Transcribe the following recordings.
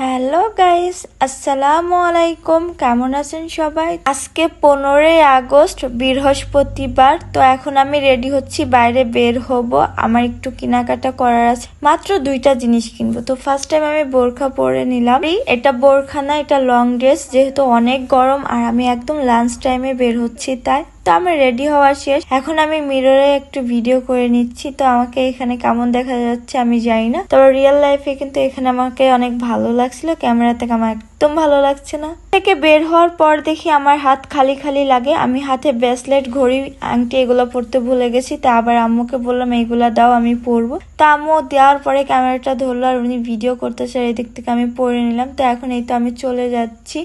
Hello guys আসসালামু আলাইকুম কেমন আছেন সবাই? আজকে পনেরোই আগস্ট, বৃহস্পতিবার। তো এখন আমি রেডি হচ্ছি, বাইরে বের হব। আমার একটু কেনাকাটা করার আছে। মাত্র দুইটা জিনিস কিনবো। তো ফার্স্ট টাইম আমি বোরখা পরে নিলাম। এটা বোরখা না, এটা লং ড্রেস যেহেতু অনেক গরম, আর আমি একদম লাঞ্চ টাইমে বের হচ্ছি, তাই। তো আমার রেডি হওয়া শেষ। এখন আমি মিররে একটু ভিডিও করে নিচ্ছি। তো আমাকে এখানে কেমন দেখা যাচ্ছে আমি জানি না। তবে রিয়েল লাইফে কিন্তু এখানে আমাকে অনেক ভালো লাগছিল। ক্যামেরা থেকে আমার একদম ভালো লাগছে না। থেকে বের হওয়ার পর দেখি আমার হাত খালি খালি লাগে। আমি হাতে ব্রেসলেট, ঘড়ি, আংটি এগুলো পরতে ভুলে গেছি। তা আবার আম্মুকে বললাম, এইগুলা দাও, আমি পরবো। তা আম্মু দেওয়ার পরে ক্যামেরাটা ধরলো আর উনি ভিডিও করতেছে এই দিক থেকে আমি পরে নিলাম। তো এখন এই তো আমি চলে যাচ্ছি।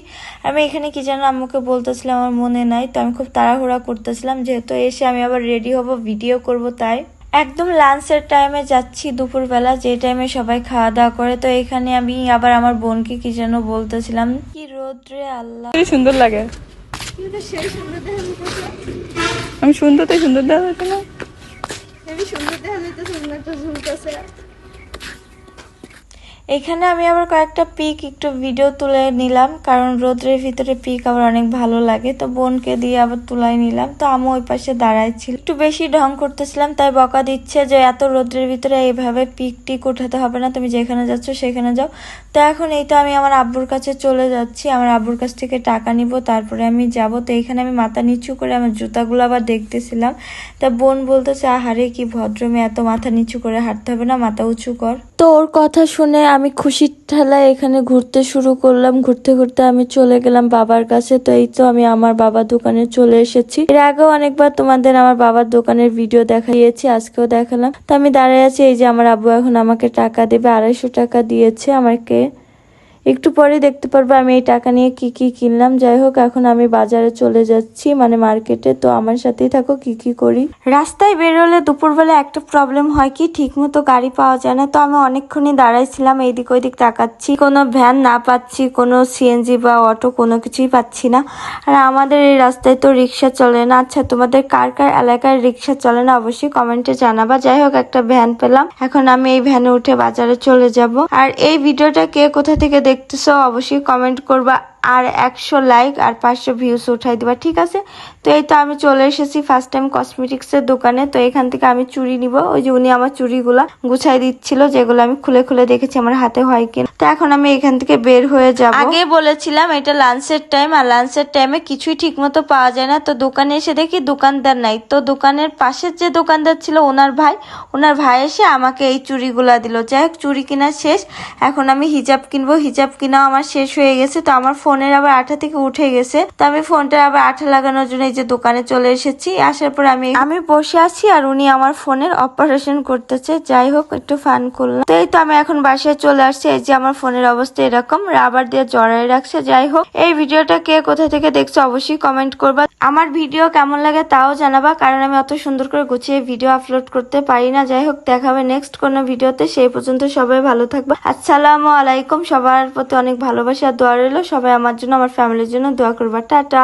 আমি এখানে কি যেন আম্মুকে বলতেছিলাম, আমার মনে নাই। তো আমি খুব তাড়াহুড়া করতেছিলাম, যেহেতু এসে আমি আবার রেডি হব, ভিডিও করব, তাই। একদম লাঞ্চের টাইমে যাচ্ছি দুপুরবেলা যে টাইমে সবাই খাওয়া দাওয়া করে। তো এখানে আমি আবার আমার বোনকে কি যেন বলতেছিলাম কি রোদ্রে আল্লাহ। সুন্দর লাগে। আমি সুন্দর তো সুন্দর দেখা যাচ্ছে না? এখানে আমি আবার কয়েকটা পিক একটু ভিডিও তুলে নিলাম, কারণ রোদ্রের ভিতরে পিক আবার অনেক ভালো লাগে, তো বোনকে দিয়ে আবার তুলাই নিলাম। তো আমি ওই পাশে দাঁড়াই ছিল একটু বেশি ঢং করতেছিলাম, তাই বকা দিচ্ছে যে এত রোদ্রের ভিতরে এইভাবে পিক টিক উঠাতে হবে না, তুমি যেখানে যাচ্ছ সেখানে যাও। তো এখন এই তো আমি আমার আব্বুর কাছে চলে যাচ্ছি, আমার আব্বুর কাছ থেকে টাকা নিব, তারপরে আমি যাব। তো এখানে আমি মাথা নিচু করে আমার জুতাগুলো আবার দেখতেছিলাম। তা বোন বলতেছে, আহারে, কি ভদ্রমে এত মাথা নিচু করে হাঁটতে হবে না, মাথা উঁচু কর। তো ওর কথা শুনে আমি খুশির ঠেলায় এখানে ঘুরতে শুরু করলাম। ঘুরতে ঘুরতে আমি চলে গেলাম বাবার কাছে। তো এই তো আমি আমার বাবার দোকানে চলে এসেছি। এর আগেও অনেকবার তোমাদের আমার বাবার দোকানের ভিডিও দেখাইয়েছি, আজকেও দেখালাম। তো আমি দাঁড়িয়ে আছি, এই যে আমার আব্বু এখন আমাকে টাকা দেবে, আড়াইশো টাকা দিয়েছে আমাকে। একটু পরে দেখতে পারব আমি এই টাকা নিয়ে কি কি কিনলাম। যাই হোক, এখন আমি বাজারে চলে যাচ্ছি মানে মার্কেটে। তো আমার সাথেই থাকো, কি কি করি। রাস্তায় বেরোলে দুপুরবেলা একটা প্রবলেম হয় কি? ঠিক মতো গাড়ি পাওয়া যায় না। তো আমি অনেকক্ষণই দাঁড়াইছিলাম, এইদিক ওইদিক তাকাচ্ছি। কোনো ভ্যান না পাচ্ছি, কোনো সিএনজি বা অটো কোনো কিছুই পাচ্ছি না। আর আমাদের এই রাস্তায় তো রিক্সা চলে না। আচ্ছা তোমাদের কার কার এলাকায় রিক্সা চলে না? অবশ্যই কমেন্টে জানাবা। যাই হোক, একটা ভ্যান পেলাম। এখন আমি এই ভ্যানে উঠে বাজারে চলে যাব। আর এই ভিডিওটা কে কোথা থেকে দেখতেছো অবশ্যই কমেন্ট করবা। আর একশো লাইক আর পাঁচশো ভিউস উঠাই দিবা, ঠিক আছে? তো এই তো আমি চলে এসেছি ফার্স্ট টাইম কসমেটিক্সের দোকানে, তো এখান থেকে আমি চুড়ি নিব। ওই যে উনি আমার চুড়িগুলা গুছাই দিচ্ছিল, যেগুলো আমি খুলে খুলে দেখেছি আমার হাতে হয় কিনা। তো এখন আমি এখান থেকে বের হয়ে যাব। আগে বলেছিলাম, এটা লাঞ্চের টাইম আর লাঞ্চের টাইমে কিছুই ঠিক মতো পাওয়া যায় না। তো দোকানে এসে দেখি দোকানদার নাই। তো দোকানের পাশের যে দোকানদার ছিল ওনার ভাই ওনার ভাই এসে আমাকে এই চুড়িগুলা দিল। যাই হোক, চুড়ি কিনা শেষ। এখন আমি হিজাব কিনবো। হিজাব কিনাও আমার শেষ হয়ে গেছে। তো আমার ফোনের আবার আঠা থেকে উঠে গেছে। তো আমি ফোনটা আবার আঠা লাগানোর জন্য এই যে দোকানে চলে এসেছি। আসার পর আমি আমি বসে আছি আর উনি আমার ফোনের অপারেশন করতেছে। যাই হোক, একটু ফান করলাম। তো এই তো আমি এখন বাসায় চলে আসছি। এই যে আমার ফোনের অবস্থা এরকম। রাবার দিয়ে জড়াই রাখছে। যাই হোক, এই ভিডিওটা কে কোথা থেকে দেখছ অবশ্যই কমেন্ট করবা। আমার ভিডিও কেমন লাগে তাও জানাবা, কারণ আমি অত সুন্দর করে গুছিয়ে ভিডিও আপলোড করতে পারি না। যাই হোক দেখাবে নেক্সট কোনো ভিডিওতে। সেই পর্যন্ত সবাই ভালো থাকবে। আসসালামু আলাইকুম। সবার প্রতি অনেক ভালোবাসা দোয়া রইল। সবাই আমার জন্য, আমার ফ্যামিলির জন্য দোয়া করবা। টাটা